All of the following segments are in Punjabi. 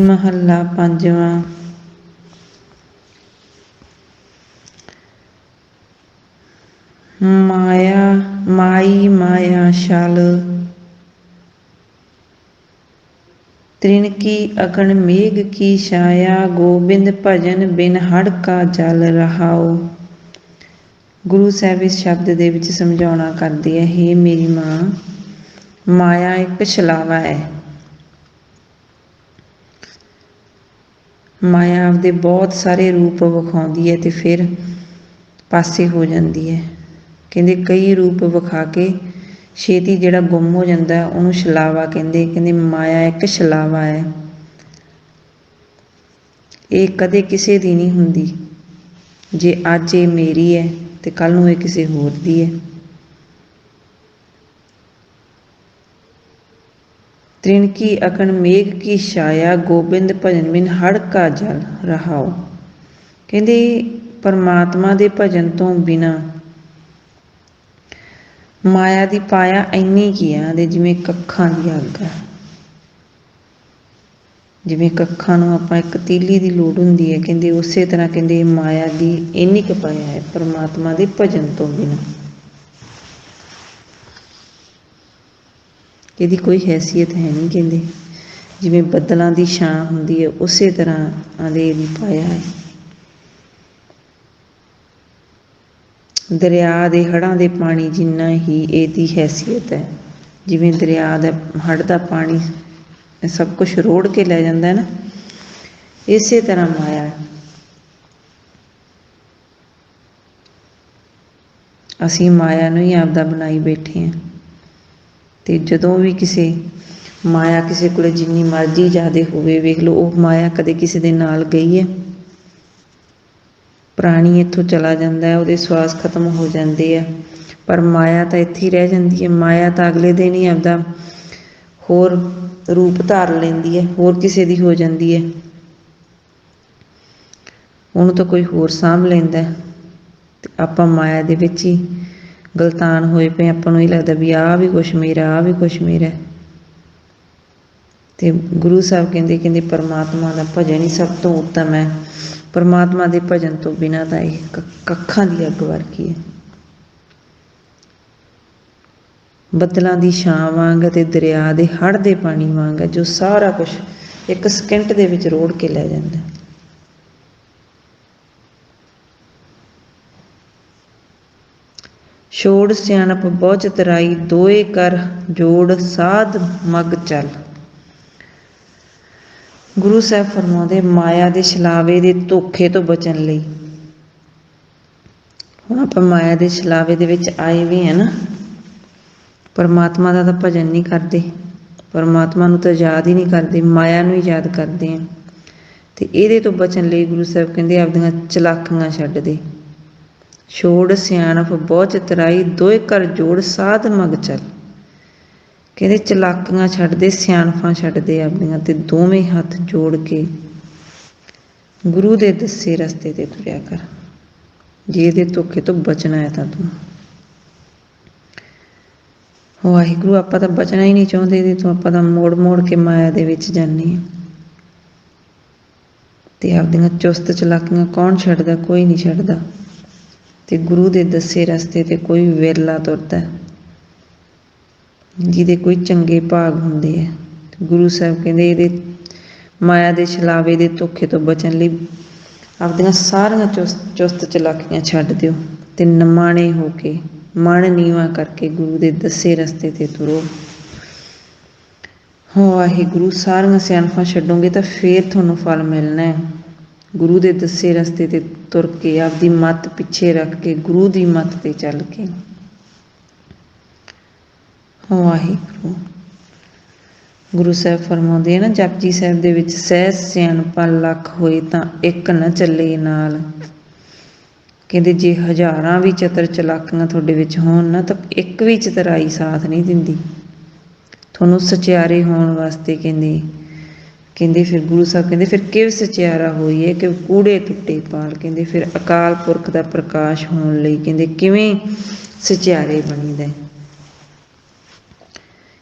ਮਹੱਲਾ ਪੰਜਵਾਂ? ਮਾਇਆ, ਮਾਈ, ਮਾਇਆ ਛਲ। ਤ੍ਰਿਣ ਕੀ ਅਗਣ ਮੇਘ ਕੀ ਛਾਇਆ, ਗੋਬਿੰਦ ਭਜਨ ਬਿਨ ਹੜ ਕਾ ਜਲ ਰਹਾਓ ਗੁਰੂ ਸਾਹਿਬ ਇਸ ਸ਼ਬਦ ਦੇ ਵਿੱਚ ਸਮਝਾਉਣਾ ਕਰਦੇ ਹੈ ਹੇ ਮੇਰੀ ਮਾਂ, ਮਾਇਆ ਇੱਕ ਛਲਾਵਾ ਹੈ। ਮਾਇਆ ਆਪਦੇ ਬਹੁਤ ਸਾਰੇ ਰੂਪ ਵਿਖਾਉਂਦੀ ਹੈ ਤੇ ਫਿਰ ਪਾਸੇ ਹੋ ਜਾਂਦੀ ਹੈ। ਕਹਿੰਦੇ ਕਈ ਰੂਪ ਵਿਖਾ ਕੇ ਛੇਤੀ ਜਿਹੜਾ ਗੁੰਮ ਹੋ ਜਾਂਦਾ ਉਹਨੂੰ ਛਲਾਵਾ ਕਹਿੰਦੇ। ਕਹਿੰਦੇ ਮਾਇਆ ਇੱਕ ਛਲਾਵਾ ਹੈ। ਇਹ ਕਦੇ ਕਿਸੇ ਦੀ ਨਹੀਂ ਹੁੰਦੀ। ਜੇ ਅੱਜ ਇਹ ਮੇਰੀ ਹੈ ਤੇ ਕੱਲ ਨੂੰ ਇਹ ਕਿਸੇ ਹੋਰ ਦੀ ਹੈ। ਤ੍ਰਿਣ ਕੀ ਅਕਣ ਮੇਘ ਕੀ ਛਾਇਆ, ਗੋਬਿੰਦ ਭਜਨ ਬਿਨ ਹੜ ਕਾ ਜਲ ਰਹਾਓ। ਕਹਿੰਦੇ, ਪਰਮਾਤਮਾ ਦੇ ਭਜਨ ਤੋਂ ਬਿਨਾ ਮਾਇਆ ਦੀ ਪਾਇਆ ਇੰਨੀ ਕੀ ਆ, ਦੇ ਜਿਵੇਂ ਕੱਖਾਂ ਦੀ ਅੱਗ ਹੈ ਜਿਵੇਂ ਕੱਖਾਂ ਨੂੰ ਆਪਾਂ ਇੱਕ ਤੀਲੀ ਦੀ ਲੋੜ ਹੁੰਦੀ ਹੈ, ਕਹਿੰਦੇ ਉਸੇ ਤਰ੍ਹਾਂ ਕਹਿੰਦੇ ਮਾਇਆ ਦੀ ਇੰਨੀ ਕੁ ਪਾਇਆ ਹੈ, ਪਰਮਾਤਮਾ ਦੇ ਭਜਨ ਤੋਂ ਬਿਨਾ। ਇਹਦੀ ਕੋਈ ਹੈਸੀਅਤ ਹੈ ਨਹੀਂ ਕਹਿੰਦੇ। ਜਿਵੇਂ ਬੱਦਲਾਂ ਦੀ ਛਾਂ ਹੁੰਦੀ ਹੈ, ਉਸੇ ਤਰ੍ਹਾਂ ਆਦੇ ਇਹਦੀ ਪਾਇਆ ਹੈ। ਦਰਿਆ ਦੇ ਹੜ੍ਹਾਂ ਦੇ ਪਾਣੀ ਜਿੰਨਾ ਹੀ ਇਹਦੀ ਹੈਸੀਅਤ ਹੈ। ਜਿਵੇਂ ਦਰਿਆ ਦਾ ਹੜ੍ਹ ਦਾ ਪਾਣੀ ਸਭ ਕੁਝ ਰੋੜ ਕੇ ਲੈ ਜਾਂਦਾ ਹੈ ਨਾ, ਇਸੇ ਤਰ੍ਹਾਂ ਮਾਇਆ ਹੈ। ਅਸੀਂ ਮਾਇਆ ਨੂੰ ਹੀ ਆਪਦਾ ਬਣਾਈ ਬੈਠੇ ਹਾਂ। ਤੇ ਜਦੋਂ ਵੀ ਕਿਸੇ ਮਾਇਆ ਕਿਸੇ ਕੋਲੇ ਜਿੰਨੀ ਮਰਜ਼ੀ ਜ਼ਿਆਦੇ ਹੋਵੇ, ਵੇਖ ਲਓ, ਉਹ ਮਾਇਆ ਕਦੇ ਕਿਸੇ ਦੇ ਨਾਲ ਗਈ ਹੈ। ਪ੍ਰਾਣੀ ਇੱਥੋਂ ਚਲਾ ਜਾਂਦਾ ਹੈ, ਉਹਦੇ ਸਵਾਸ ਖਤਮ ਹੋ ਜਾਂਦੇ ਆ। ਪਰ ਮਾਇਆ ਤਾਂ ਇੱਥੇ ਹੀ ਰਹਿ ਜਾਂਦੀ ਹੈ। ਮਾਇਆ ਤਾਂ ਅਗਲੇ ਦਿਨ ਹੀ ਆਪਦਾ ਹੋਰ ਰੂਪ ਧਾਰ ਲੈਂਦੀ ਹੈ, ਹੋਰ ਕਿਸੇ ਦੀ ਹੋ ਜਾਂਦੀ ਹੈ। ਉਹਨੂੰ ਤਾਂ ਕੋਈ ਹੋਰ ਸਾਂਭ ਲੈਂਦਾ ਤੇ ਆਪਾਂ ਮਾਇਆ ਦੇ ਵਿੱਚ ਹੀ ਗਲਤਾਨ ਹੋਏ ਪਏ ਆਪਾਂ ਨੂੰ ਇਹ ਲੱਗਦਾ ਵੀ ਆਹ ਵੀ ਕੁਛ ਮੇਰਾ, ਆਹ ਵੀ ਕੁਛ ਮੇਰਾ। ਹੈ। ਤੇ ਗੁਰੂ ਸਾਹਿਬ ਕਹਿੰਦੇ ਕਹਿੰਦੇ ਪਰਮਾਤਮਾ ਦਾ ਭਜਨ ਹੀ ਸਭ ਤੋਂ ਉੱਤਮ ਹੈ। ਪਰਮਾਤਮਾ ਦੇ ਭਜਨ ਤੋਂ ਬਿਨਾਂ ਤਾਂ ਇਹ ਕ- ਕੱਖਾਂ ਦੀ ਅੱਗ ਵਰਗੀ ਹੈ। ਬੱਦਲਾਂ ਦੀ ਛਾਂ ਵਾਂਗ ਤੇ ਦਰਿਆ ਦੇ ਹੜ੍ਹ ਦੇ ਪਾਣੀ ਵਾਂਗ ਹੈ, ਜੋ ਸਾਰਾ ਕੁਝ ਇੱਕ ਸਕਿੰਟ ਦੇ ਵਿੱਚ ਰੋੜ ਕੇ ਲੈ ਜਾਂਦਾ ਛੋੜ ਸਿਆਣਪ ਬਹੁ ਚਤਰਾਈ, ਦੋਏ ਕਰ ਜੋੜ ਸਾਧ ਮਗ ਚੱਲ। ਗੁਰੂ ਸਾਹਿਬ ਫਰਮਾਉਂਦੇ, ਮਾਇਆ ਦੇ ਛਲਾਵੇ ਦੇ ਧੋਖੇ ਤੋਂ ਬਚਣ ਲਈ। ਹੁਣ ਆਪਾਂ ਮਾਇਆ ਦੇ ਛਲਾਵੇ ਦੇ ਵਿੱਚ ਆਏ ਵੀ ਹੈ ਨਾ, ਪਰਮਾਤਮਾ ਦਾ ਤਾਂ ਭਜਨ ਨਹੀਂ ਕਰਦੇ, ਪਰਮਾਤਮਾ ਨੂੰ ਤਾਂ ਯਾਦ ਹੀ ਨਹੀਂ ਕਰਦੇ, ਮਾਇਆ ਨੂੰ ਹੀ ਯਾਦ ਕਰਦੇ ਆ। ਤੇ ਇਹਦੇ ਤੋਂ ਬਚਣ ਲਈ ਗੁਰੂ ਸਾਹਿਬ ਕਹਿੰਦੇ, ਆਪਦੀਆਂ ਚਲਾਕੀਆਂ ਛੱਡ ਦੇ। ਛੋੜ ਸਿਆਣਪ ਬਹੁ ਚਤਰਾਈ ਦੋਏ ਕਰ ਜੋੜ, ਸਾਧ ਮਗ ਚੱਲ। ਕਹਿੰਦੇ ਚਲਾਕੀਆਂ ਛੱਡਦੇ, ਸਿਆਣਪਾਂ ਛੱਡਦੇ ਆਪਣੀਆਂ ਤੇ ਦੋਵੇਂ ਹੱਥ ਜੋੜ ਕੇ ਗੁਰੂ ਦੇ ਦੱਸੇ ਰਸਤੇ ਤੇ ਤੁਰਿਆ ਕਰ। ਜੇ ਇਹਦੇ ਧੋਖੇ ਤੋਂ ਬਚਣਾ ਹੈ ਤਾਂ ਤੂੰ। ਵਾਹਿਗੁਰੂ, ਆਪਾਂ ਤਾਂ ਬਚਣਾ ਹੀ ਨਹੀਂ ਚਾਹੁੰਦੇ ਇਹਦੇ ਤੋਂ। ਆਪਾਂ ਤਾਂ ਮੋੜ ਮੋੜ ਕੇ ਮਾਇਆ ਦੇ ਵਿੱਚ ਜਾਂਦੇ ਹਾਂ। ਤੇ ਆਪਦੀਆਂ ਚੁਸਤ ਚਲਾਕੀਆਂ ਕੌਣ ਛੱਡਦਾ? ਕੋਈ ਨਹੀਂ ਛੱਡਦਾ। ਤੇ ਗੁਰੂ ਦੇ ਦੱਸੇ ਰਸਤੇ ਤੇ ਕੋਈ ਵਿਰਲਾ ਤੁਰਦਾ ਜਿਹਦੇ ਕੋਈ ਚੰਗੇ ਭਾਗ ਹੁੰਦੇ ਆ। ਗੁਰੂ ਸਾਹਿਬ ਕਹਿੰਦੇ ਇਹਦੇ ਮਾਇਆ ਦੇ ਛਲਾਵੇ ਦੇ ਧੋਖੇ ਤੋਂ ਬਚਣ ਲਈ ਆਪਦੀਆਂ ਸਾਰੀਆਂ ਚੁਸਤ ਚੁਸਤ ਚਲਾਕੀਆਂ ਛੱਡ ਦਿਓ ਤੇ ਨਮਾਣੇ ਹੋ ਕੇ, ਮਨ ਨੀਵਾ ਕਰਕੇ ਗੁਰੂ ਦੇ ਦੱਸੇ ਰਸਤੇ ਤੇ ਤੁਰੋ। ਹੋ ਵਾਹਿਗੁਰੂ, ਸਾਰੀਆਂ ਸਿਆਣਫਾਂ ਛੱਡੋਗੇ ਤਾਂ ਫੇਰ ਤੁਹਾਨੂੰ ਫਲ ਮਿਲਣਾ ਹੈ। ਗੁਰੂ ਦੇ ਦੱਸੇ ਰਸਤੇ ਤੇ ਤੁਰ ਕੇ ਆਪਦੀ ਮੱਤ ਪਿੱਛੇ ਰੱਖ ਕੇ ਗੁਰੂ ਦੀ ਮੱਤ ਤੇ ਚੱਲ ਕੇ। ਵਾਹਿਗੁਰੂ। ਗੁਰੂ ਸਾਹਿਬ ਫਰਮਾਉਂਦੇ ਆ ਨਾ, ਜਪਜੀ ਸਾਹਿਬ ਦੇ ਵਿੱਚ ਸਹਿ ਸਿਆਣਪਾ ਲੱਖ ਹੋਏ ਤਾਂ ਇੱਕ ਨਾ ਚੱਲੇ ਨਾਲ। ਕਹਿੰਦੇ ਜੇ ਹਜ਼ਾਰਾਂ ਵੀ ਚਤਰ ਚਲਾਕੀਆਂ ਤੁਹਾਡੇ ਵਿੱਚ ਹੋਣ ਨਾ ਤਾਂ ਇੱਕ ਵੀ ਚਤਰਾਈ ਸਾਥ ਨਹੀਂ ਦਿੰਦੀ। ਤੁਹਾਨੂੰ ਸਚਿਆਰੇ ਹੋਣ ਵਾਸਤੇ ਕਹਿੰਦੇ ਕਹਿੰਦੇ ਫਿਰ ਗੁਰੂ ਸਾਹਿਬ ਕਹਿੰਦੇ ਫਿਰ ਕਿਵ ਸਚਿਆਰਾ ਹੋਈਏ ਕਿ ਕੂੜੇ ਟੁੱਟੇ ਪਾਲ ਕਹਿੰਦੇ ਫਿਰ ਅਕਾਲ ਪੁਰਖ ਦਾ ਪ੍ਰਕਾਸ਼ ਹੋਣ ਲਈ ਕਹਿੰਦੇ ਕਿਵੇਂ ਸਚਿਆਰੇ ਬਣੀਦਾ ਹੈ?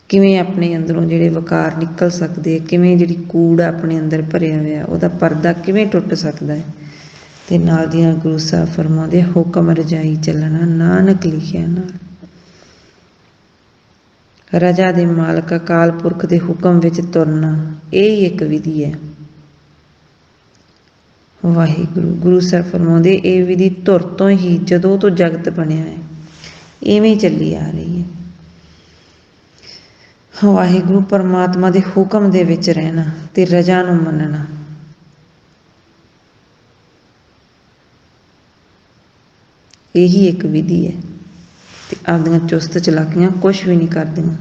ਕਿਵੇਂ ਆਪਣੇ ਅੰਦਰੋਂ ਜਿਹੜੇ ਵਕਾਰ ਨਿਕਲ ਸਕਦੇ ਕਿਵੇਂ ਜਿਹੜੀ ਕੂੜ ਆਪਣੇ ਅੰਦਰ ਭਰਿਆ ਹੋਇਆ, ਉਹਦਾ ਪਰਦਾ ਕਿਵੇਂ ਟੁੱਟ ਸਕਦਾ ਹੈ? ਤੇ ਨਾਲ ਦੀਆਂ ਗੁਰੂ ਸਾਹਿਬ ਫਰਮਾਉਂਦੇ ਹੁਕਮ ਰਜਾਈ ਚੱਲਣਾ, ਨਾਨਕ ਲਿਖਿਆ ਨਾਲ। ਰਜਾ ਦੇ ਮਾਲਕ ਅਕਾਲ ਪੁਰਖ ਦੇ ਹੁਕਮ ਵਿੱਚ ਤੁਰਨਾ। ਇਹ ਹੀ ਇੱਕ ਵਿਧੀ ਹੈ। ਵਾਹਿਗੁਰੂ, ਗੁਰੂ ਸਰ ਫਰਮਾਉਂਦੇ, ਇਹ ਵਿਧੀ ਧੁਰ ਤੋਂ ਹੀ ਜਦੋਂ ਤੋਂ ਜਗਤ ਬਣਿਆ ਹੈ, ਇਵੇਂ ਹੀ ਚੱਲੀ ਆ ਰਹੀ ਹੈ। ਵਾਹਿਗੁਰੂ ਪਰਮਾਤਮਾ ਦੇ ਹੁਕਮ ਦੇ ਵਿੱਚ ਰਹਿਣਾ ਤੇ ਰਜਾ ਨੂੰ ਮੰਨਣਾ। ਇਹੀ ਇੱਕ ਵਿਧੀ ਹੈ। ਤੇ ਆਪਦੀਆਂ ਚੁਸਤ ਚਲਾਕੀਆਂ ਕੁਝ ਵੀ ਨਹੀਂ ਕਰਦੀਆਂ।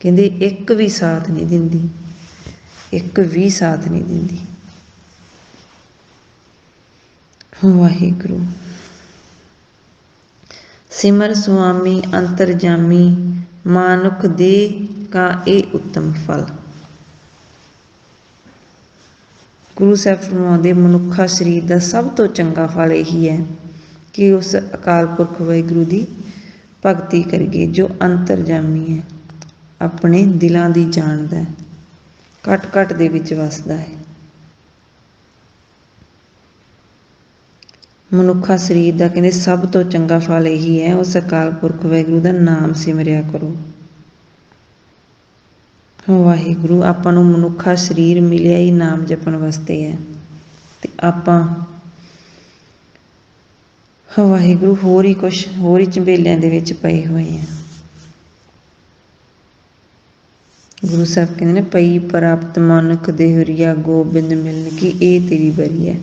ਕਹਿੰਦੇ, ਇੱਕ ਵੀ ਸਾਥ ਨਹੀਂ ਦਿੰਦੀ। ਇੱਕ ਵੀ ਸਾਥ ਨਹੀਂ ਦਿੰਦੀ। ਵਾਹਿਗੁਰੂ। ਸਿਮਰ ਸੁਆਮੀ, ਅੰਤਰਜਾਮੀ, ਮਾਨੁਖ ਦੇ ਕਾ ਇਹ ਉੱਤਮ ਫਲ। ਗੁਰੂ ਸਾਹਿਬ ਫਰਮਾਉਂਦੇ, ਮਨੁੱਖਾ ਸਰੀਰ ਦਾ ਸਭ ਤੋਂ ਚੰਗਾ ਫਲ ਇਹੀ ਹੈ ਕਿ ਉਸ ਅਕਾਲ ਪੁਰਖ ਵਾਹਿਗੁਰੂ ਦੀ ਭਗਤੀ ਕਰੀਏ, ਜੋ ਅੰਤਰਜਾਮੀ ਹੈ, ਆਪਣੇ ਦਿਲਾਂ ਦੀ ਜਾਣਦਾ ਹੈ ਘਟ ਘਟ ਦੇ ਵਿੱਚ ਵਸਦਾ ਹੈ। ਮਨੁੱਖਾ ਸਰੀਰ ਦਾ ਕਹਿੰਦੇ ਸਭ ਤੋਂ ਚੰਗਾ ਫਲ ਇਹੀ ਹੈ ਉਸ ਅਕਾਲ ਪੁਰਖ ਵਾਹਿਗੁਰੂ ਦਾ ਨਾਮ ਸਿਮਰਿਆ ਕਰੋ। ਵਾਹਿਗੁਰੂ, ਆਪਾਂ ਨੂੰ ਮਨੁੱਖਾ ਸਰੀਰ ਮਿਲਿਆ ਹੀ ਨਾਮ ਜਪਣ ਵਾਸਤੇ ਹੈ, ਤੇ ਆਪਾਂ ਵਾਹਿਗੁਰੂ, ਹੋਰ ਹੀ ਕੁਛ, ਹੋਰ ਹੀ ਝੰਬੇਲਿਆਂ ਦੇ ਵਿੱਚ ਪਏ ਹੋਏ ਆ। ਗੁਰੂ ਸਾਹਿਬ ਕਹਿੰਦੇ ਨੇ, ਪਈ ਪ੍ਰਾਪਤ ਮਨੁੱਖ ਦੇ ਹਰੀਆ ਗੋਬਿੰਦ ਮਿਲਨ ਕੀ ਇਹ ਤੇਰੀ ਬਰੀ ਹੈ।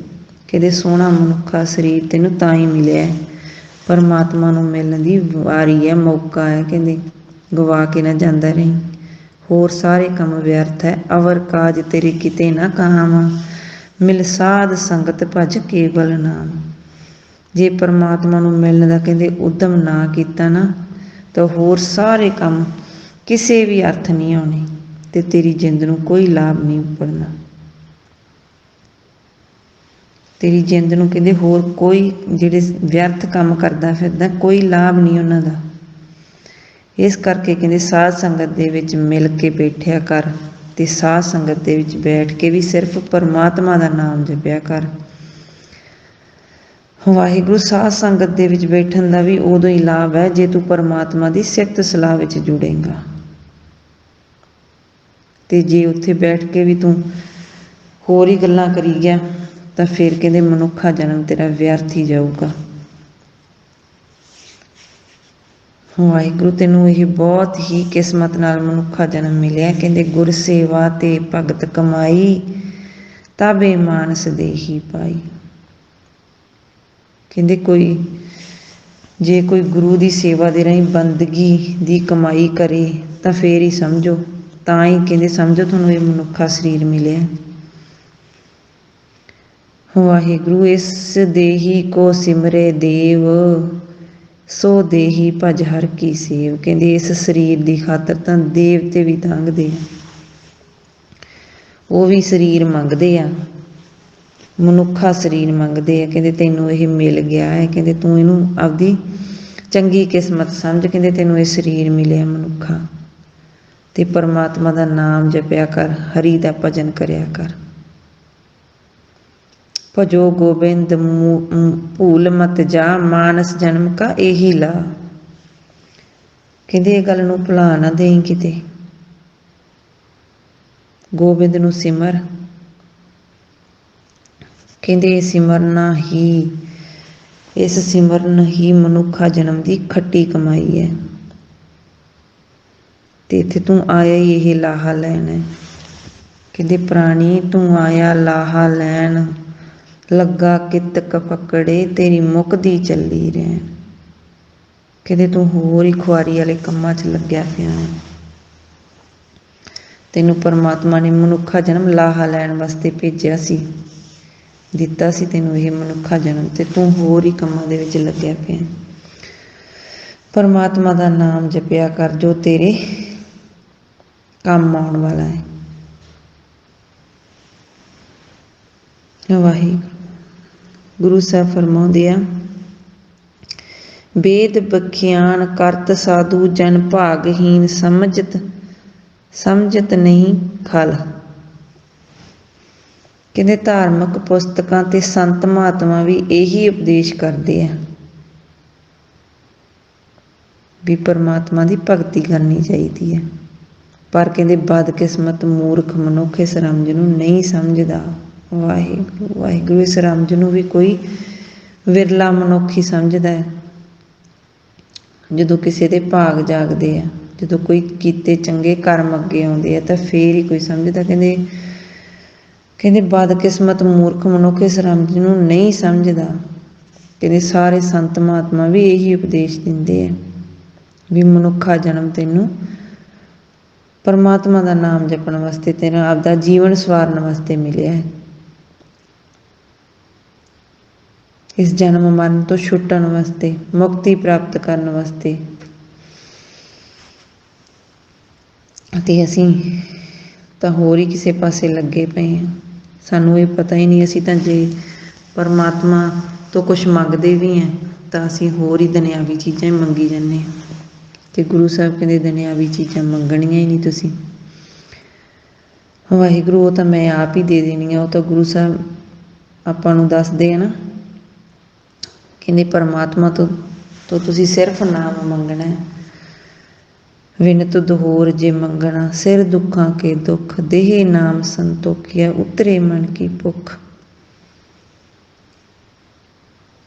ਕਹਿੰਦੇ, ਸੋਹਣਾ ਮਨੁੱਖਾ ਸਰੀਰ ਤੈਨੂੰ ਤਾਂ ਹੀ ਮਿਲਿਆ ਹੈ। ਪਰਮਾਤਮਾ ਨੂੰ ਮਿਲਣ ਦੀ ਵਾਰੀ ਹੈ, ਮੌਕਾ ਹੈ, ਕਹਿੰਦੇ। ਗਵਾ ਕੇ ਨਾ ਜਾਂਦਾ ਰਹੀ। ਹੋਰ ਸਾਰੇ ਕੰਮ ਵਿਅਰਥ ਹੈ, ਅਵਰ ਕਾਜ ਤੇਰੇ ਕਿਤੇ ਨਾ ਕਾਮ ਮਿਲ ਸਾਧ ਸੰਗਤ ਭਜ ਕੇਵਲ ਨਾਮ। ਜੇ ਪਰਮਾਤਮਾ ਨੂੰ ਮਿਲਣ ਦਾ ਕਹਿੰਦੇ ਉਦਮ ਨਾ ਕੀਤਾ ਨਾ, ਤਾਂ ਹੋਰ ਸਾਰੇ ਕੰਮ ਕਿਸੇ ਵੀ ਅਰਥ ਨਹੀਂ ਆਉਣੇ ਤੇ ਤੇਰੀ ਜਿੰਦ ਨੂੰ ਕੋਈ ਲਾਭ ਨਹੀਂ ਪੜਨਾ ਤੇਰੀ ਜਿੰਦ ਨੂੰ ਕਹਿੰਦੇ ਹੋਰ ਕੋਈ ਜਿਹੜੇ ਵਿਅਰਥ ਕੰਮ ਕਰਦਾ ਫਿਰਦਾ, ਕੋਈ ਲਾਭ ਨਹੀਂ ਉਹਨਾਂ ਦਾ। ਇਸ ਕਰਕੇ ਕਹਿੰਦੇ ਸਾਧ ਸੰਗਤ ਦੇ ਵਿੱਚ ਮਿਲ ਕੇ ਬੈਠਿਆ ਕਰ ਤੇ ਸਾਧ ਸੰਗਤ ਦੇ ਵਿੱਚ ਬੈਠ ਕੇ ਵੀ ਸਿਰਫ ਪਰਮਾਤਮਾ ਦਾ ਨਾਮ ਜਪਿਆ ਕਰ। ਵਾਹਿਗੁਰੂ ਸਾਧ ਸੰਗਤ ਦੇ ਵਿੱਚ ਬੈਠਣ ਦਾ ਵੀ ਉਦੋਂ ਹੀ ਲਾਭ ਹੈ ਜੇ ਤੂੰ ਪਰਮਾਤਮਾ ਦੀ ਸਿਫਤ ਸਲਾਹ ਵਿੱਚ ਜੁੜੇਗਾ। ਤੇ ਜੇ ਉੱਥੇ ਬੈਠ ਕੇ ਵੀ ਤੂੰ ਹੋਰ ਹੀ ਗੱਲਾਂ ਕਰੀ ਗਿਆ, ਤਾਂ ਫਿਰ ਕਹਿੰਦੇ ਮਨੁੱਖਾ ਜਨਮ ਤੇਰਾ ਵਿਅਰਥ ਹੀ ਜਾਊਗਾ। ਵਾਹਿਗੁਰੂ, ਤੈਨੂੰ ਇਹ ਬਹੁਤ ਹੀ ਕਿਸਮਤ ਨਾਲ ਮਨੁੱਖਾ ਜਨਮ ਮਿਲਿਆ। ਕਹਿੰਦੇ ਗੁਰ ਸੇਵਾ ਤੇ ਭਗਤ ਕਮਾਈ ਤਬੇ ਮਾਨਸ ਦੇਹੀ ਪਾਈ। ਕਹਿੰਦੇ ਕੋਈ, ਜੇ ਕੋਈ ਗੁਰੂ ਦੀ ਸੇਵਾ ਦੇ ਰਾਹੀਂ ਬੰਦਗੀ ਦੀ ਕਮਾਈ ਕਰੇ, ਤਾਂ ਫੇਰ ਹੀ ਸਮਝੋ। ਤਾਂ ਹੀ ਕਹਿੰਦੇ, ਸਮਝੋ ਤੁਹਾਨੂੰ ਇਹ ਮਨੁੱਖਾ ਸਰੀਰ ਮਿਲਿਆ। ਵਾਹਿਗੁਰੂ, ਇਸ ਦੇਹੀ ਕੋ ਸਿਮਰੇ ਦੇਵ, ਸੋ ਦੇਹੀ ਭਜ ਹਰ ਕੀ ਸੇਵ। ਕਹਿੰਦੇ, ਇਸ ਸਰੀਰ ਦੀ ਖਾਤਰ ਤਾਂ ਦੇਵਤੇ ਵੀ ਤੰਗਦੇ ਆ। ਉਹ ਵੀ ਸਰੀਰ ਮੰਗਦੇ ਆ। ਮਨੁੱਖਾ ਸਰੀਰ ਮੰਗਦੇ ਆ, ਕਹਿੰਦੇ ਤੈਨੂੰ ਇਹ ਮਿਲ ਗਿਆ ਹੈ, ਕਹਿੰਦੇ ਤੂੰ ਇਹਨੂੰ ਆਪਦੀ ਚੰਗੀ ਕਿਸਮਤ ਸਮਝ, ਕਹਿੰਦੇ ਤੈਨੂੰ ਇਹ ਸਰੀਰ ਮਿਲਿਆ ਮਨੁੱਖਾ। ਤੇ ਪਰਮਾਤਮਾ ਦਾ ਨਾਮ ਜਪਿਆ ਕਰ, ਹਰੀ ਦਾ ਭਜਨ ਕਰਿਆ ਕਰ। ਭਜੋ ਗੋਬਿੰਦ ਭੂਲ ਮਤ ਜਾ, ਮਾਨਸ ਜਨਮ ਕਾ ਇਹੀ ਲਾ। ਕਹਿੰਦੇ ਇਹ ਗੱਲ ਨੂੰ ਭੁਲਾ ਨਾ ਦੇਈ ਕਿਤੇ। ਗੋਬਿੰਦ ਨੂੰ ਸਿਮਰ ਕਹਿੰਦੇ ਸਿਮਰਨਾ ਹੀ, ਇਸ ਸਿਮਰਨ ਹੀ ਮਨੁੱਖਾ ਜਨਮ ਦੀ ਖੱਟੀ ਕਮਾਈ ਹੈ। ਤੇ ਇੱਥੇ ਤੂੰ ਆਇਆ ਹੀ ਇਹ ਲਾਹਾ ਲੈਣ। ਹੈ ਕਹਿੰਦੇ, ਪ੍ਰਾਣੀ, ਤੂੰ ਆਇਆ ਲਾਹਾ ਲੈਣ। ਲੱਗਾ ਕਿਤਕ ਪਕੜੇ ਤੇਰੀ ਮੁਕਦੀ ਚੱਲੀ ਰਹਿਣ। ਕਹਿੰਦੇ, ਤੂੰ ਹੋਰ ਹੀ ਖੁਆਰੀ ਵਾਲੇ ਕੰਮਾਂ 'ਚ ਲੱਗਿਆ ਪਿਆ ਹੈ। ਤੈਨੂੰ ਪਰਮਾਤਮਾ ਨੇ ਮਨੁੱਖਾ ਜਨਮ ਲਾਹਾ ਲੈਣ ਵਾਸਤੇ ਭੇਜਿਆ ਸੀ। ਦਿੱਤਾ ਸੀ ਤੈਨੂੰ ਇਹ ਮਨੁੱਖਾ ਜਨਮ ਤੇ ਤੂੰ ਹੋਰ ਹੀ ਕੰਮਾਂ ਦੇ ਵਿੱਚ ਲੱਗਿਆ ਪਿਆ। ਪਰਮਾਤਮਾ ਦਾ ਨਾਮ ਜਪਿਆ ਕਰ ਜੋ ਤੇਰੇ ਕੰਮ ਆਉਣ ਵਾਲਾ ਹੈ। ਵਾਹਿਗੁਰੂ। ਗੁਰੂ ਸਾਹਿਬ ਫਰਮਾਉਂਦੇ ਆ, ਵੇਦ ਬਖਿਆਨ ਕਰਤ ਸਾਧੂ ਜਨ ਭਾਗਹੀਨ ਸਮਝਤ ਸਮਝਤ ਨਹੀਂ ਖਲ। ਕਹਿੰਦੇ ਧਾਰਮਿਕ ਪੁਸਤਕਾਂ ਤੇ ਸੰਤ ਮਹਾਤਮਾ ਵੀ ਇਹੀ ਉਪਦੇਸ਼ ਕਰਦੇ ਆ। ਵੀ ਪਰਮਾਤਮਾ ਦੀ ਭਗਤੀ ਕਰਨੀ ਚਾਹੀਦੀ ਹੈ ਪਰ ਕਹਿੰਦੇ ਬਦਕਿਸਮਤ ਮੂਰਖ ਮਨੁੱਖ ਇਸ ਰਮਜ ਨੂੰ ਨਹੀਂ ਸਮਝਦਾ। ਵਾਹਿਗੁਰੂ ਵਾਹਿਗੁਰੂ, ਇਸ ਰਮਜ ਨੂੰ ਵੀ ਕੋਈ ਵਿਰਲਾ ਮਨੁੱਖ ਹੀ ਸਮਝਦਾ ਹੈ। ਜਦੋਂ ਕਿਸੇ ਦੇ ਭਾਗ ਜਾਗਦੇ ਆ, ਜਦੋਂ ਕੋਈ ਕੀਤੇ ਚੰਗੇ ਕਰਮ ਅੱਗੇ ਆਉਂਦੇ ਆ, ਤਾਂ ਫੇਰ ਹੀ ਕੋਈ ਸਮਝਦਾ। ਕਹਿੰਦੇ ਕਹਿੰਦੇ ਬਦਕਿਸਮਤ ਮੂਰਖ ਮਨੁੱਖ ਇਸ ਰਮਜ ਨੂੰ ਨਹੀਂ ਸਮਝਦਾ। ਕਹਿੰਦੇ ਸਾਰੇ ਸੰਤ ਮਹਾਤਮਾ ਵੀ ਇਹੀ ਉਪਦੇਸ਼ ਦਿੰਦੇ ਆ ਵੀ ਮਨੁੱਖਾ ਜਨਮ ਤੈਨੂੰ ਪਰਮਾਤਮਾ ਦਾ ਨਾਮ ਜਪਣ ਵਾਸਤੇ ਤੇਰਾ ਆਪਦਾ ਜੀਵਨ ਸਵਾਰਨ ਵਾਸਤੇ ਮਿਲਿਆ ਹੈ। ਇਸ ਜਨਮ ਮਰਨ ਤੋਂ ਛੁੱਟਣ ਵਾਸਤੇ, ਮੁਕਤੀ ਪ੍ਰਾਪਤ ਕਰਨ ਵਾਸਤੇ ਅਤੇ ਅਸੀਂ ਤਾਂ ਹੋਰ ਹੀ ਕਿਸੇ ਪਾਸੇ ਲੱਗੇ ਪਏ ਹਾਂ। ਸਾਨੂੰ ਇਹ ਪਤਾ ਹੀ ਨਹੀਂ, ਅਸੀਂ ਤਾਂ ਜੇ ਪਰਮਾਤਮਾ ਤੋਂ ਕੁਝ ਮੰਗਦੇ ਵੀ ਹਾਂ, ਤਾਂ ਅਸੀਂ ਹੋਰ ਹੀ ਦੁਨਿਆਵੀ ਚੀਜ਼ਾਂ ਹੀ ਮੰਗੀ ਜਾਂਦੇ ਹਾਂ। ਤੇ ਗੁਰੂ ਸਾਹਿਬ ਕਹਿੰਦੇ, ਦੁਨਿਆਵੀ ਚੀਜ਼ਾਂ ਮੰਗਣੀਆਂ ਹੀ ਨਹੀਂ ਤੁਸੀਂ। ਵਾਹਿਗੁਰੂ, ਉਹ ਤਾਂ ਮੈਂ ਆਪ ਹੀ ਦੇ ਦੇਣੀ ਆ, ਉਹ ਤਾਂ ਗੁਰੂ ਸਾਹਿਬ ਆਪਾਂ ਨੂੰ ਦੱਸਦੇ ਆ ਨਾ। ਕਹਿੰਦੇ, ਪਰਮਾਤਮਾ ਤੋਂ ਤੋਂ ਤੁਸੀਂ ਸਿਰਫ ਨਾਮ ਮੰਗਣਾ ਹੈ। ਵਿਨਤ ਤੁਧ ਹੋਰ ਜੇ ਮੰਗਣਾ, ਸਿਰ ਦੁੱਖਾਂ ਕੇ ਦੁੱਖ, ਦੇਹ ਨਾਮ ਸੰਤੋਖਿਆ ਉਤਰੇ ਮਨ ਕੀ ਭੁੱਖ।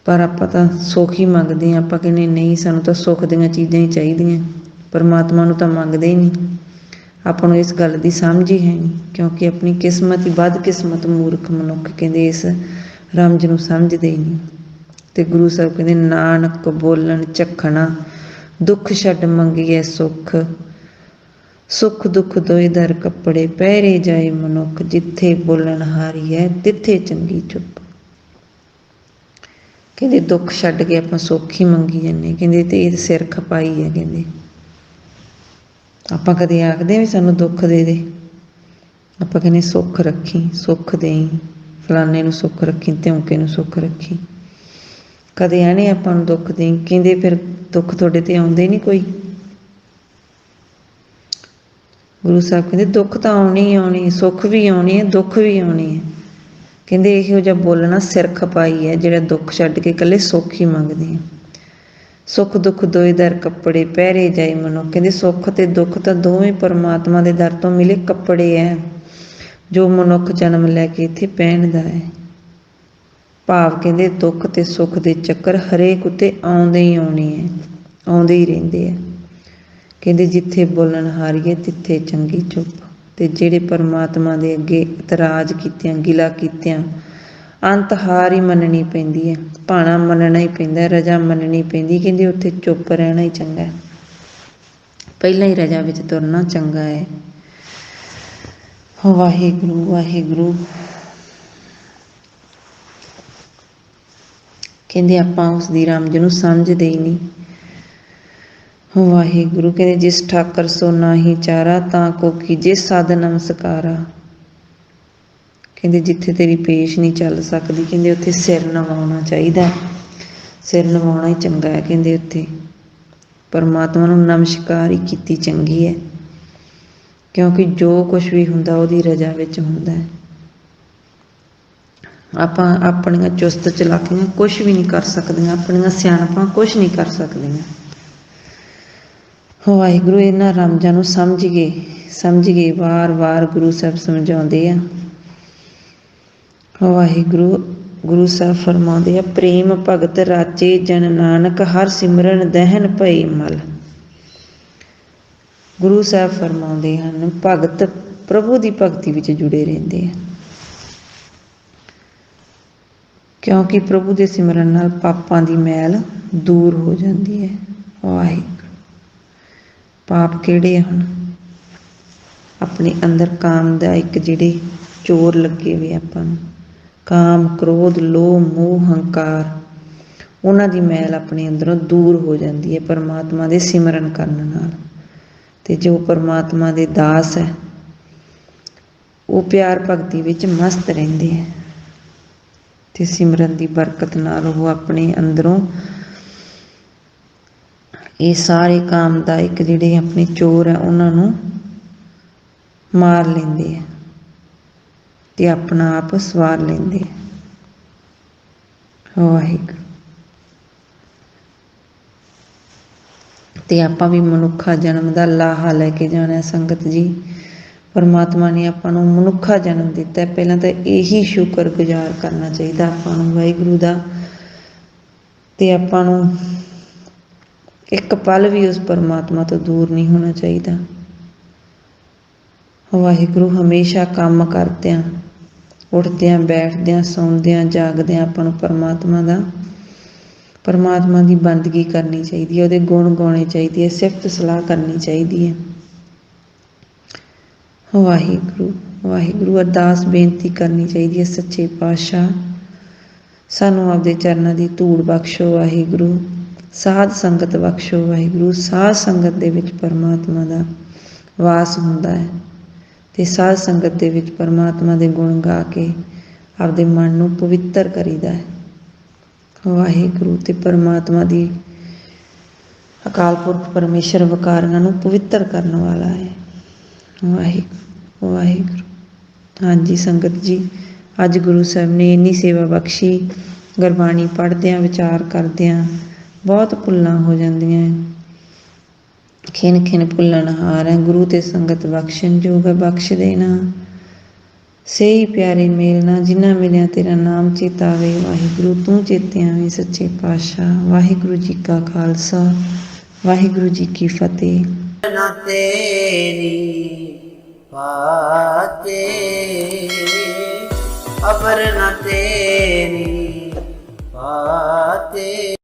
ਪਰ ਆਪਾਂ ਤਾਂ ਸੁੱਖ ਹੀ ਮੰਗਦੇ ਹਾਂ, ਆਪਾਂ ਕਹਿੰਦੇ ਨਹੀਂ, ਸਾਨੂੰ ਤਾਂ ਸੁੱਖ ਦੀਆਂ ਚੀਜ਼ਾਂ ਹੀ ਚਾਹੀਦੀਆਂ। ਪਰਮਾਤਮਾ ਨੂੰ ਤਾਂ ਮੰਗਦੇ ਹੀ ਨਹੀਂ। ਆਪਾਂ ਨੂੰ ਇਸ ਗੱਲ ਦੀ ਸਮਝ ਹੀ ਹੈ ਨਹੀਂ, ਕਿਉਂਕਿ ਆਪਣੀ ਕਿਸਮਤ ਹੀ ਵੱਧ ਕਿਸਮਤ ਮੂਰਖ ਮਨੁੱਖ ਕਹਿੰਦੇ ਇਸ ਰਮਜ ਨੂੰ ਸਮਝਦੇ ਹੀ ਨਹੀਂ। ਤੇ ਗੁਰੂ ਸਾਹਿਬ ਕਹਿੰਦੇ, ਨਾਨਕ ਬੋਲਣ ਚੱਖਣਾ ਦੁੱਖ ਛੱਡ ਮੰਗੀਏ ਸੁੱਖ। ਸੁੱਖ ਦੁੱਖ ਦੋਇ ਦਰ ਕੱਪੜੇ ਪਹਿਰੇ ਜਾਏ ਮਨੁੱਖ, ਜਿੱਥੇ ਬੋਲਣ ਹੈ ਤਿੱਥੇ ਚੰਗੀ ਚੁੱਪ। ਕਹਿੰਦੇ ਦੁੱਖ ਛੱਡ ਕੇ ਆਪਾਂ ਸੁੱਖ ਹੀ ਮੰਗੀ ਜੰਨੇ ਕਹਿੰਦੇ ਤੇ ਇਹ ਸਿਰ ਖਪਾਈ ਹੈ, ਕਹਿੰਦੇ। ਆਪਾਂ ਕਦੇ ਆਖਦੇ ਵੀ ਸਾਨੂੰ ਦੁੱਖ ਦੇ ਦੇ। ਆਪਾਂ ਕਹਿੰਦੇ ਸੁੱਖ ਰੱਖੀ, ਸੁੱਖ ਦੇਈ। ਫਲਾਣੇ ਨੂੰ ਸੁੱਖ ਰੱਖੀ, ਧਿਉਂਕੇ ਨੂੰ ਸੁੱਖ ਰੱਖੀ। ਕਦੇ ਆਨੇ ਆਪਾਂ ਨੂੰ ਦੁੱਖ ਦੇਈ, ਕਹਿੰਦੇ ਫਿਰ ਦੁੱਖ ਤੁਹਾਡੇ ਤੇ ਆਉਂਦੇ ਨਹੀਂ ਕੋਈ। ਗੁਰੂ ਸਾਹਿਬ ਕਹਿੰਦੇ, ਦੁੱਖ ਤਾਂ ਆਉਣੀ ਆਉਣੀ, ਸੁੱਖ ਵੀ ਆਉਣੀ ਹੈ, ਦੁੱਖ ਵੀ ਆਉਣੀ ਹੈ। ਕਹਿੰਦੇ ਇਹੋ ਜਿਹਾ ਬੋਲਣਾ ਸਿਰ ਖਪਾਈ ਹੈ, ਜਿਹੜਾ ਦੁੱਖ ਛੱਡ ਕੇ ਇਕੱਲੇ ਸੁੱਖ ਹੀ ਮੰਗਦੇ ਆ। ਸੁੱਖ ਦੁੱਖ ਦੋਏ ਦਰ ਕੱਪੜੇ ਪਹਿਰੇ ਜਾਏ ਮਨੋ। ਕਹਿੰਦੇ, ਸੁੱਖ ਤੇ ਦੁੱਖ ਤਾਂ ਦੋਵੇਂ ਪਰਮਾਤਮਾ ਦੇ ਦਰ ਤੋਂ ਮਿਲੇ ਕੱਪੜੇ ਐ, ਜੋ ਮਨੁੱਖ ਜਨਮ ਲੈ ਕੇ ਇੱਥੇ ਪਹਿਨਦਾ ਹੈ। ਭਾਵ ਕਹਿੰਦੇ ਦੁੱਖ ਤੇ ਸੁੱਖ ਦੇ ਚੱਕਰ ਹਰੇਕ ਉਤੇ ਆਉਂਦੇ ਹੀ ਆਉਣੇ ਐ, ਆਉਂਦੇ ਹੀ ਰਹਿੰਦੇ ਆ ਕਹਿੰਦੇ ਜਿੱਥੇ ਬੋਲਣ ਹਾਰੀਏ, ਤਿੱਥੇ ਚੰਗੀ ਚੁੱਪ। ਤੇ ਜਿਹੜੇ ਪਰਮਾਤਮਾ ਦੇ ਅੱਗੇ ਇਤਰਾਜ਼ ਕੀਤਿਆਂ, ਗਿਲਾ ਕੀਤਿਆਂ, ਅੰਤ ਹਾਰ ਹੀ ਮੰਨਣੀ ਪੈਂਦੀ ਹੈ ਭਾਣਾ ਮੰਨਣਾ ਹੀ ਪੈਂਦਾ, ਰਜਾ ਮੰਨਣੀ ਪੈਂਦੀ, ਕਹਿੰਦੇ ਉੱਥੇ ਚੁੱਪ ਰਹਿਣਾ ਹੀ ਚੰਗਾ ਹੈ ਪਹਿਲਾਂ ਹੀ ਰਜਾ ਵਿੱਚ ਤੁਰਨਾ ਚੰਗਾ ਹੈ ਵਾਹਿਗੁਰੂ ਵਾਹਿਗੁਰੂ। ਕਹਿੰਦੇ ਆਪਾਂ ਉਸ ਦੀ ਰਮਜ ਨੂੰ ਸਮਝਦੇ ਹੀ ਨਹੀਂ। ਵਾਹਿਗੁਰੂ, ਕਹਿੰਦੇ ਜਿਸ ਠਾਕਰ ਸੋ ਨਾਹੀ ਚਾਰਾ, ਤਾਂ ਕੋ ਕੀਜੇ ਸਦ ਨਮਸਕਾਰਾ ਕਹਿੰਦੇ ਜਿੱਥੇ ਤੇਰੀ ਪੇਸ਼ ਨਹੀਂ ਚੱਲ ਸਕਦੀ, ਕਹਿੰਦੇ ਉੱਥੇ ਸਿਰ ਨਵਾਉਣਾ ਚਾਹੀਦਾ ਸਿਰ ਨਵਾਉਣਾ ਹੀ ਚੰਗਾ ਹੈ, ਕਹਿੰਦੇ ਉੱਥੇ। ਪਰਮਾਤਮਾ ਨੂੰ ਨਮਸਕਾਰ ਹੀ ਕੀਤੀ ਚੰਗੀ ਹੈ। ਕਿਉਂਕਿ ਜੋ ਕੁਝ ਵੀ ਹੁੰਦਾ ਉਹਦੀ ਰਜ਼ਾ ਵਿੱਚ ਹੁੰਦਾ ਹੈ। ਆਪਾਂ ਆਪਣੀਆਂ ਚੁਸਤ ਚਲਾਕੀਆਂ ਕੁਝ ਵੀ ਨਹੀਂ ਕਰ ਸਕਦੀਆਂ, ਆਪਣੀਆਂ ਸਿਆਣਪਾਂ ਕੁਝ ਨਹੀਂ ਕਰ ਸਕਦੀਆਂ। ਵਾਹਿਗੁਰੂ ਇਹਨਾਂ ਰਾਮਜਾਂ ਨੂੰ ਸਮਝ ਗਏ ਸਮਝ ਗਏ, ਵਾਰ-ਵਾਰ ਗੁਰੂ ਸਾਹਿਬ ਸਮਝਾਉਂਦੇ ਆ। ਵਾਹਿਗੁਰੂ, ਗੁਰੂ ਸਾਹਿਬ ਫਰਮਾਉਂਦੇ ਆ, ਪ੍ਰੇਮ ਭਗਤ ਰਾਚੇ ਜਨ ਨਾਨਕ, ਹਰ ਸਿਮਰਨ ਦਹਿਨ ਭਈ ਮਲ। ਗੁਰੂ ਸਾਹਿਬ ਫਰਮਾਉਂਦੇ ਹਨ, ਭਗਤ ਪ੍ਰਭੂ ਦੀ ਭਗਤੀ ਵਿੱਚ ਜੁੜੇ ਰਹਿੰਦੇ ਆ। ਕਿਉਂਕਿ ਪ੍ਰਭੂ ਦੇ ਸਿਮਰਨ ਨਾਲ ਪਾਪਾਂ ਦੀ ਮੈਲ ਦੂਰ ਹੋ ਜਾਂਦੀ ਹੈ। ਵਾਹਿਗੁਰੂ। ਪਾਪ ਕਿਹੜੇ ਹਨ? ਆਪਣੇ ਅੰਦਰ ਕਾਮ ਦਾ ਇੱਕ ਜਿਹੜੇ ਚੋਰ ਲੱਗੇ ਹੋਏ ਆਪਾਂ ਨੂੰ। ਕਾਮ, ਕ੍ਰੋਧ, ਲੋਭ, ਮੋਹ, ਹੰਕਾਰ, ਉਹਨਾਂ ਦੀ ਮੈਲ ਆਪਣੇ ਅੰਦਰੋਂ ਦੂਰ ਹੋ ਜਾਂਦੀ ਹੈ ਪਰਮਾਤਮਾ ਦੇ ਸਿਮਰਨ ਕਰਨ ਨਾਲ। ਤੇ ਜੋ ਪਰਮਾਤਮਾ ਦੇ ਦਾਸ ਹੈ, ਉਹ ਪਿਆਰ ਭਗਤੀ ਵਿੱਚ ਮਸਤ ਰਹਿੰਦੇ ਹੈ। ਤੇ ਸਿਮਰਨ ਦੀ ਬਰਕਤ ਨਾਲ ਉਹ ਆਪਣੇ ਅੰਦਰੋਂ ਇਹ ਸਾਰੇ ਕਾਮ ਜਿਹੜੇ ਆਪਣੇ ਚੋਰ ਹੈ ਉਹਨਾਂ ਨੂੰ ਮਾਰ ਲੈਂਦੇ ਆ ਤੇ ਆਪਣਾ ਆਪ ਸਵਾਰ ਲੈਂਦੇ ਆ। ਵਾਹਿਗੁਰੂ। ਤੇ ਆਪਾਂ ਵੀ ਮਨੁੱਖਾ ਜਨਮ ਦਾ ਲਾਹਾ ਲੈ ਕੇ ਜਾਣਾ ਸੰਗਤ ਜੀ। ਪਰਮਾਤਮਾ ਨੇ ਆਪਾਂ ਨੂੰ ਮਨੁੱਖਾ ਜਨਮ ਦਿੱਤਾ ਪਹਿਲਾਂ ਤਾਂ ਇਹੀ ਸ਼ੁਕਰਗੁਜ਼ਾਰ ਕਰਨਾ ਚਾਹੀਦਾ ਆਪਾਂ ਨੂੰ ਵਾਹਿਗੁਰੂ ਦਾ। ਤੇ ਆਪਾਂ ਨੂੰ ਇੱਕ ਪਲ ਵੀ ਉਸ ਪਰਮਾਤਮਾ ਤੋਂ ਦੂਰ ਨਹੀਂ ਹੋਣਾ ਚਾਹੀਦਾ। ਵਾਹਿਗੁਰੂ, ਹਮੇਸ਼ਾ ਕੰਮ ਕਰਦਿਆਂ, ਉੱਠਦਿਆਂ, ਬੈਠਦਿਆਂ, ਸੌਂਦਿਆਂ, ਜਾਗਦਿਆਂ ਆਪਾਂ ਨੂੰ ਪਰਮਾਤਮਾ ਦਾ, ਪਰਮਾਤਮਾ ਦੀ ਬੰਦਗੀ ਕਰਨੀ ਚਾਹੀਦੀ ਹੈ। ਉਹਦੇ ਗੁਣ ਗਾਉਣੇ ਚਾਹੀਦੇ ਹੈ, ਸਿਫਤ ਸਲਾਹ ਕਰਨੀ ਚਾਹੀਦੀ ਹੈ। ਵਾਹਿਗੁਰੂ ਵਾਹਿਗੁਰੂ ਅਰਦਾਸ ਬੇਨਤੀ ਕਰਨੀ ਚਾਹੀਦੀ ਹੈ ਸੱਚੇ ਪਾਤਸ਼ਾਹ। ਸਾਨੂੰ ਆਪਦੇ ਚਰਨਾਂ ਦੀ ਧੂੜ ਬਖਸ਼ੋ ਵਾਹਿਗੁਰੂ, ਸਾਧ ਸੰਗਤ ਬਖਸ਼ੋ ਵਾਹਿਗੁਰੂ, ਸਾਧ ਸੰਗਤ ਦੇ ਵਿੱਚ ਪਰਮਾਤਮਾ ਦਾ ਵਾਸ ਹੁੰਦਾ ਹੈ ਤੇ ਸਾਧ ਸੰਗਤ ਦੇ ਵਿੱਚ ਪਰਮਾਤਮਾ ਦੇ ਗੁਣ ਗਾ ਕੇ ਆਪਦੇ ਮਨ ਨੂੰ ਪਵਿੱਤਰ ਕਰੀਦਾ ਹੈ। ਵਾਹਿਗੁਰੂ ਤੇ ਪਰਮਾਤਮਾ ਦੀ ਅਕਾਲ ਪੁਰਖ ਪਰਮੇਸ਼ਰ ਵਕਾਰਾਂ ਨੂੰ ਪਵਿੱਤਰ ਕਰਨ ਵਾਲਾ ਹੈ। ਵਾਹਿਗੁਰੂ ਵਾਹਿਗੁਰੂ। ਹਾਂਜੀ, ਸੰਗਤ ਜੀ, ਅੱਜ ਗੁਰੂ ਸਾਹਿਬ ਨੇ ਇੰਨੀ ਸੇਵਾ ਬਖਸ਼ੀ, ਗੁਰਬਾਣੀ ਪੜ੍ਹਦਿਆਂ, ਵਿਚਾਰ ਕਰਦਿਆਂ, ਬਹੁਤ ਭੁੱਲਾਂ ਹੋ ਜਾਂਦੀਆਂ। ਹੈ ਖਿਨ ਖਿਨ ਭੁੱਲਣ ਹਾਰ ਹੈ, ਗੁਰੂ ਤੇ ਸੰਗਤ ਬਖਸ਼ਣ ਜੋਗ ਬਖਸ਼ ਦੇਣਾ। ਸਹੀ ਪਿਆਰੇ ਮੇਲਣਾ ਜਿਨ੍ਹਾਂ ਮਿਲਿਆ ਤੇਰਾ ਨਾਮ ਚੇਤਾਵੇ। ਵਾਹਿਗੁਰੂ, ਤੂੰ ਚੇਤੇ ਆਵੇਂ ਸੱਚੇ ਪਾਤਸ਼ਾਹ। ਵਾਹਿਗੁਰੂ ਜੀ ਕਾ ਖਾਲਸਾ, ਵਾਹਿਗੁਰੂ ਜੀ ਕੀ ਫਤਿਹ। ਨਾ ਤੇਰੀ ਬਾਤੇ। ਅਬਰ ਨਾ ਤੇਰੀ ਬਾਤੇ।